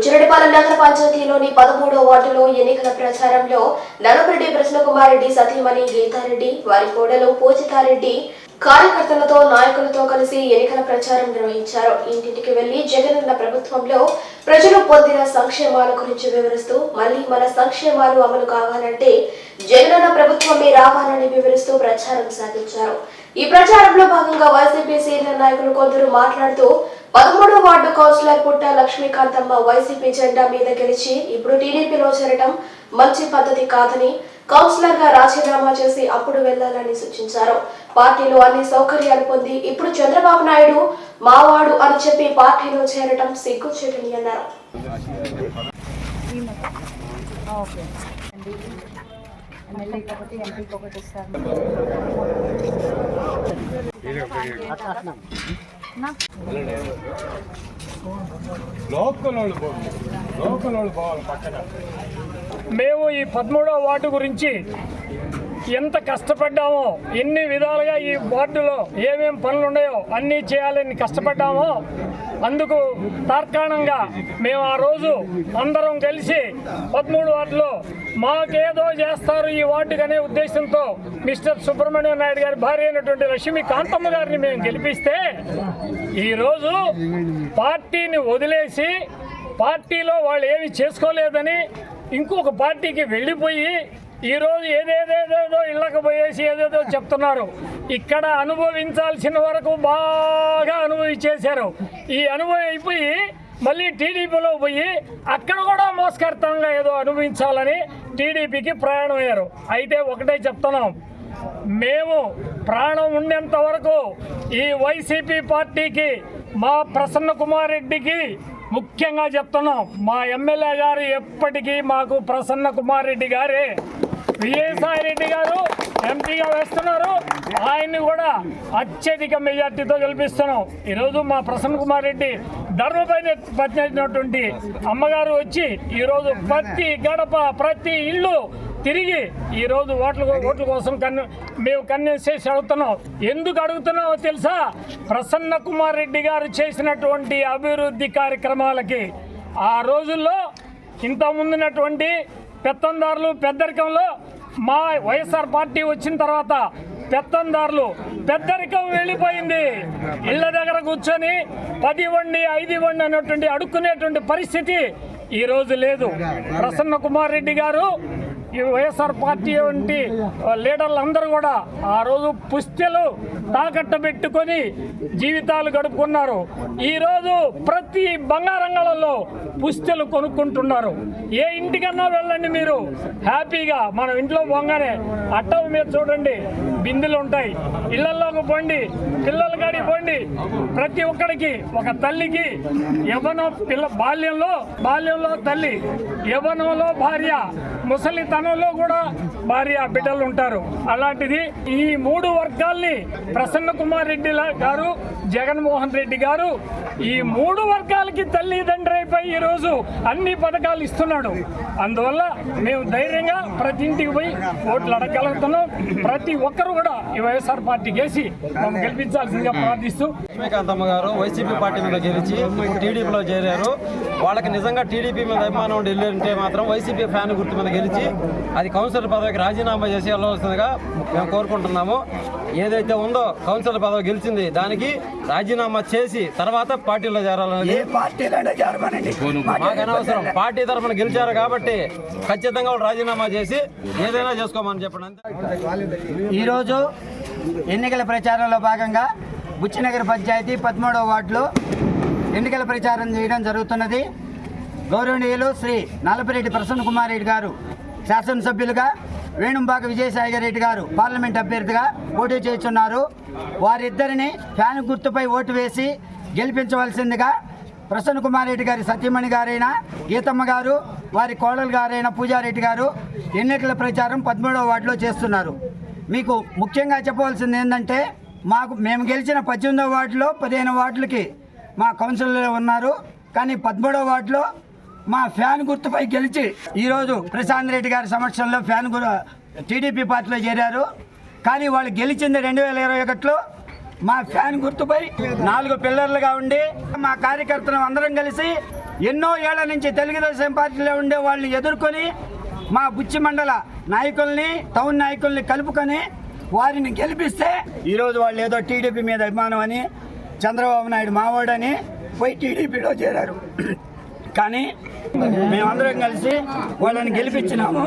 బుచ్చిరెడ్డిపాలెం నగర పంచాయతీలోని పదమూడో వార్డులో ఎన్నికల ప్రచారంలో నలపరెడ్డి కృష్ణకుమార్ రెడ్డి సతీమణి గీతారెడ్డి వారి కోడలు పూజితారెడ్డి కార్యకర్తలతో నాయకులతో కలిసి ఎన్నికల ప్రచారం నిర్వహించారు. ఇంటింటికి వెళ్ళి జగనన్న ప్రభుత్వంలో ప్రజలు పొందిన సంక్షేమాల గురించి వివరిస్తూ మళ్ళీ మన సంక్షేమాలు అమలు కావాలంటే జగనన్న ప్రభుత్వమే రావాలని వివరిస్తూ ప్రచారం సాగించారు. ఈ ప్రచారంలో భాగంగా వైసీపీ సీనియర్ నాయకులు కొందరు మాట్లాడుతూ పదమూడో వార్డు కౌన్సిలర్ పుట్ట లక్ష్మీకాంతమ్మ వైసీపీ జెండా మీద గెలిచి ఇప్పుడు టీడీపీలో చేరటం మంచి పద్ధతి కాదని కౌన్సిలర్గా రాజీనామా చేసి అప్పుడు వెళ్ళాలని సూచించారు. పార్టీలో అన్ని సౌకర్యాలు పొంది ఇప్పుడు చంద్రబాబు నాయుడు మావాడు అని చెప్పి పార్టీలో చేరటం సిగ్గుచేటని అన్నారు. ఎమ్మెల్యేకి ఒకటి ఎంపీకి ఒకటి ఇస్తారు మేము ఈ పదమూడవ వార్డు గురించి ఎంత కష్టపడ్డామో ఎన్ని విధాలుగా ఈ వార్డులో ఏమేం పనులు ఉన్నాయో అన్నీ చేయాలని కష్టపడ్డామో అందుకు తార్కాణంగా మేము ఆ రోజు అందరం కలిసి పదమూడు వార్డులో మాకేదో చేస్తారు ఈ వార్డుకు అనే ఉద్దేశంతో మిస్టర్ సుబ్రహ్మణ్యం నాయుడు గారి భార్య అయినటువంటి లక్ష్మీ కాంతమ్మ గారిని మేము గెలిపిస్తే ఈరోజు పార్టీని వదిలేసి పార్టీలో వాళ్ళు ఏమి చేసుకోలేదని ఇంకొక పార్టీకి వెళ్ళిపోయి ఈరోజు ఏదేదేదేదో ఇళ్ళకు పోయేసి ఏదేదో చెప్తున్నారు. ఇక్కడ అనుభవించాల్సిన వరకు బాగా అనుభవించేశారు ఈ అనుభవం అయిపోయి మళ్ళీ టీడీపీలో పోయి అక్కడ కూడా మోసకర్తంగా ఏదో అనుభవించాలని టీడీపీకి ప్రయాణం అయ్యారు. అయితే ఒకటే చెప్తున్నాం. మేము ప్రాణం ఉండేంత వరకు ఈ వైసీపీ పార్టీకి మా ప్రసన్న కుమార్ రెడ్డికి ముఖ్యంగా చెప్తున్నాం. మా ఎమ్మెల్యే గారు ఎప్పటికీ మాకు ప్రసన్న కుమార్ రెడ్డి గారే. విజయసాయి రెడ్డి గారు ఎంపీగా వేస్తున్నారు. ఆయన్ని కూడా అత్యధిక మెజార్టీతో గెలిపిస్తున్నాం. ఈరోజు మా ప్రసన్న కుమార్ రెడ్డి ధర్మపైన పనిచేసినటువంటి అమ్మగారు వచ్చి ఈరోజు ప్రతి గడప ప్రతి ఇల్లు తిరిగి ఈరోజు ఓట్ల ఓట్ల కోసం కన్ను మేము కన్నేసేసి అడుగుతున్నాం. ఎందుకు అడుగుతున్నామో తెలుసా? ప్రసన్న కుమార్ రెడ్డి గారు చేసినటువంటి అభివృద్ధి కార్యక్రమాలకి ఆ రోజుల్లో ఇంత ముందున్నటువంటి పెత్తందారులు పెద్దరికంలో మా వైఎస్ఆర్ పార్టీ వచ్చిన తర్వాత పెత్తందారులు పెద్దరికం వెళ్ళిపోయింది. ఇళ్ళ దగ్గర కూర్చొని పది ఇవ్వండి ఐదు ఇవ్వండి అనేటువంటి అడుక్కునేటువంటి పరిస్థితి ఈరోజు లేదు. ప్రసన్న కుమార్ రెడ్డి గారు ఈ వైఎస్ఆర్ పార్టీ వంటి లీడర్లు అందరూ కూడా ఆ రోజు పుస్తెలు తాకట్టు పెట్టుకొని జీవితాలు గడుపుకున్నారు. ఈరోజు ప్రతి బంగారంగాలలో పుస్తెలు కొనుక్కుంటున్నారు. ఏ ఇంటికన్నా వెళ్ళండి మీరు. హ్యాపీగా మనం ఇంట్లో పోగానే అట్టల మీద చూడండి. బిందెలు ఉంటాయి. ఇళ్ళలోకి పోండి పిల్లల కాడికి పోండి. ప్రతి ఒక్కడికి ఒక తల్లికి యవనం పిల్ల బాల్యంలో బాల్యంలో తల్లి యవనంలో భార్య ముసలితనంలో కూడా భార్య బిడ్డలు ఉంటారు. అలాంటిది ఈ మూడు వర్గాల్ని ప్రసన్న కుమార్ రెడ్డి గారు జగన్మోహన్ రెడ్డి గారు ఈ మూడు వర్గాలకి తల్లిదండ్రులపై ఈరోజు అన్ని పథకాలు ఇస్తున్నాడు. అందువల్ల మేము ధైర్యంగా ప్రతి ఇంటికి పోయి ఓట్లు అడగలుగుతున్నాం ప్రతి ఒక్కరు కూడా ఈ వైఎస్ఆర్ పార్టీకి వేసి మమ్మల్ని గెలిపించాల్సిందిగా ప్రార్థిస్తూ లక్ష్మీకాంతమ్మ గారు వైసీపీ పార్టీ మీద గెలిచి టీడీపీలో చేరారు. వాళ్ళకి నిజంగా టీడీపీ మీద అభిమానం ఉండి వెళ్ళారంటే మాత్రం వైసీపీ ఫ్యాన్ గుర్తు మీద గెలిచి అది కౌన్సిలర్ పదవికి రాజీనామా చేసి వెళ్ళవలసిందిగా మేము కోరుకుంటున్నాము. ఏదైతే ఉందో కౌన్సిలర్ పదవి గెలిచింది దానికి రాజీనామా చేసి తర్వాత పార్టీలో చేరాలనేది మాకు అనవసరం. పార్టీ తరఫున గెలిచారు కాబట్టి ఖచ్చితంగా వాళ్ళు రాజీనామా చేసి ఏదైనా చేసుకోమని చెప్పండి. ఈరోజు ఎన్నికల ప్రచారంలో భాగంగా బుచ్చినగర్ పంచాయతీ పదమూడవ వార్డులో ఎన్నికల ప్రచారం చేయడం జరుగుతున్నది. గౌరవనీయులు శ్రీ నలపరెడ్డి ప్రసన్న కుమార్ రెడ్డి గారు శాసనసభ్యులుగా వేణుంబాక విజయసాగర్ రెడ్డి గారు పార్లమెంట్ అభ్యర్థిగా పోటీ చేస్తున్నారు. వారిద్దరిని ఫ్యాన్ గుర్తుపై ఓటు వేసి గెలిపించవలసిందిగా ప్రసన్న కుమార్ రెడ్డి గారి సత్యమణి గారైన గీతమ్మ గారు వారి కోడలు గారైన పూజారెడ్డి గారు ఎన్నికల ప్రచారం పదమూడవ వార్డులో చేస్తున్నారు. మీకు ముఖ్యంగా చెప్పవలసింది ఏంటంటే మాకు మేము గెలిచిన పద్దెనిమిదో వార్డులో పదిహేను వార్డులకి మా కౌన్సిలర్లు ఉన్నారు. కానీ పదమూడవ వార్డులో మా ఫ్యాన్ గుర్తుపై గెలిచి ఈరోజు ప్రశాంత్ రెడ్డి గారి సమక్షంలో ఫ్యాన్ గురు టీడీపీ పార్టీలో చేరారు. కానీ వాళ్ళు గెలిచింది రెండు వేల ఇరవై ఒకటిలో మా ఫ్యాన్ గుర్తుపై నాలుగు పిల్లర్లుగా ఉండి మా కార్యకర్తలు అందరం కలిసి ఎన్నో ఏళ్ళ నుంచి తెలుగుదేశం పార్టీలో ఉండే వాళ్ళని ఎదుర్కొని మా బుచ్చి మండల నాయకుల్ని టౌన్ నాయకుల్ని కలుపుకొని వారిని గెలిపిస్తే ఈరోజు వాళ్ళు ఏదో టీడీపీ మీద అభిమానం అని చంద్రబాబు నాయుడు మావాడని పోయి టీడీపీలో చేరారు. కానీ మేమందరం కలిసి వాళ్ళని గెలిపించినాము.